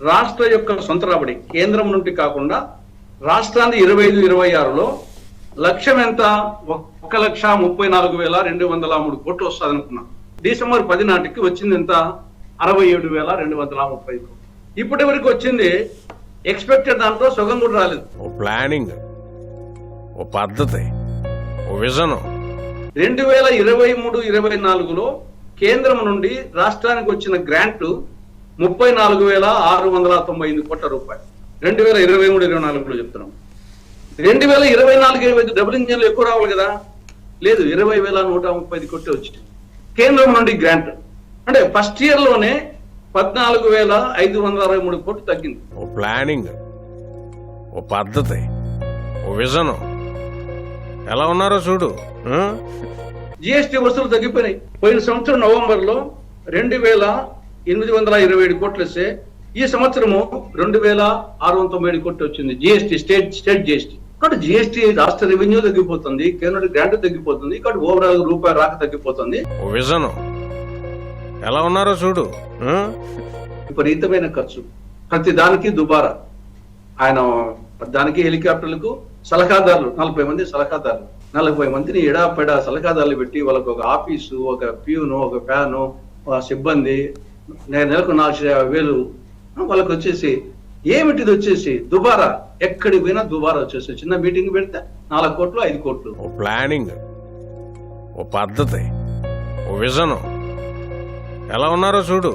రాష్ట్ర యొక్క సొంత రాబడి కేంద్రం నుండి కాకుండా రాష్ట్రానికి ఇరవై ఐదు ఇరవై ఆరులో లక్ష్యం ఎంత? ఒక్క లక్ష ముప్పై నాలుగు వేల రెండు వందల మూడు కోట్లు వస్తుంది అనుకున్నాం డిసెంబర్ పది నాటికి వచ్చింది ఎంత? అరవై ఏడు వేల రెండు వందల ముప్పై ఇప్పటి వరకు వచ్చింది ఎక్స్పెక్టెడ్ దాంట్లో సగం కూడా రాలేదు. ఓ ప్లానింగ్ ఓ పద్ధతి ఓ విజను. రెండు వేల ఇరవై మూడు ఇరవై నాలుగులో కేంద్రం నుండి రాష్ట్రానికి వచ్చిన గ్రాంట్ ముప్పై నాలుగు వేల ఆరు వందల తొంభై ఎనిమిది కోట్ల రూపాయలు. రెండు వేల ఇరవై మూడు ఇరవై నాలుగులో చెప్తున్నాం. రెండు వేల ఇరవై నాలుగు ఇరవై ఐదు డబుల్ ఇంజన్లు ఎక్కువ రావాలి కదా? లేదు ఇరవై వేల నూట ముప్పై ఐదు కోట్లు వచ్చింది కేంద్రం నుండి గ్రాంట్. అంటే ఫస్ట్ ఇయర్లోనే పద్నాలుగు వేల ఐదు వందల అరవై మూడు కోట్లు తగ్గింది. ఓ ప్లానింగ్ ఓ పద్ధతి ఓ విజను. ఎలా ఉన్నారో చూడు? జిఎస్టీ వసూలు తగ్గిపోయినాయి. పోయిన సంవత్సరం నవంబర్లో రెండు వేల ఎనిమిది వందల ఇరవై ఏడు కోట్లు వస్తే ఈ సంవత్సరము రెండు వేల ఆరు వందల తొంభై ఏడు కోట్లు వచ్చింది. జిఎస్టీ స్టేట్ స్టేట్ జిఎస్టీ కాబట్టి జిఎస్టీ రాష్ట్ర రెవెన్యూ తగ్గిపోతుంది కేంద్ర గ్రాంట్ తగ్గిపోతుంది కాబట్టి ఓవరాల్ రూపాయి రాక తగ్గిపోతుంది. విజను ఎలా ఉన్నారో చూడు? విపరీతమైన ఖర్చు. ప్రతి దానికి దుబారా. ఆయన దానికి హెలికాప్టర్లకు సలహాదారులు నలభై మంది సలహాదారులు. నలభై మందిని ఎడాపెడా సలహాదారులు పెట్టి వాళ్ళకు ఒక ఆఫీసు ఒక ప్యూను ఒక ఫ్యాను సిబ్బంది నెలకు నాలుగు యాభై వేలు. వాళ్ళకి వచ్చేసి ఏమిటిది వచ్చేసి? దుబారా. ఎక్కడికి పోయినా దుబారా వచ్చేసి చిన్న మీటింగ్ పెడితే నాలుగు కోట్లు ఐదు కోట్లు. ఓ ప్లానింగ్ ఓ పద్ధతి ఓ విజన్. ఎలా ఉన్నారో చూడు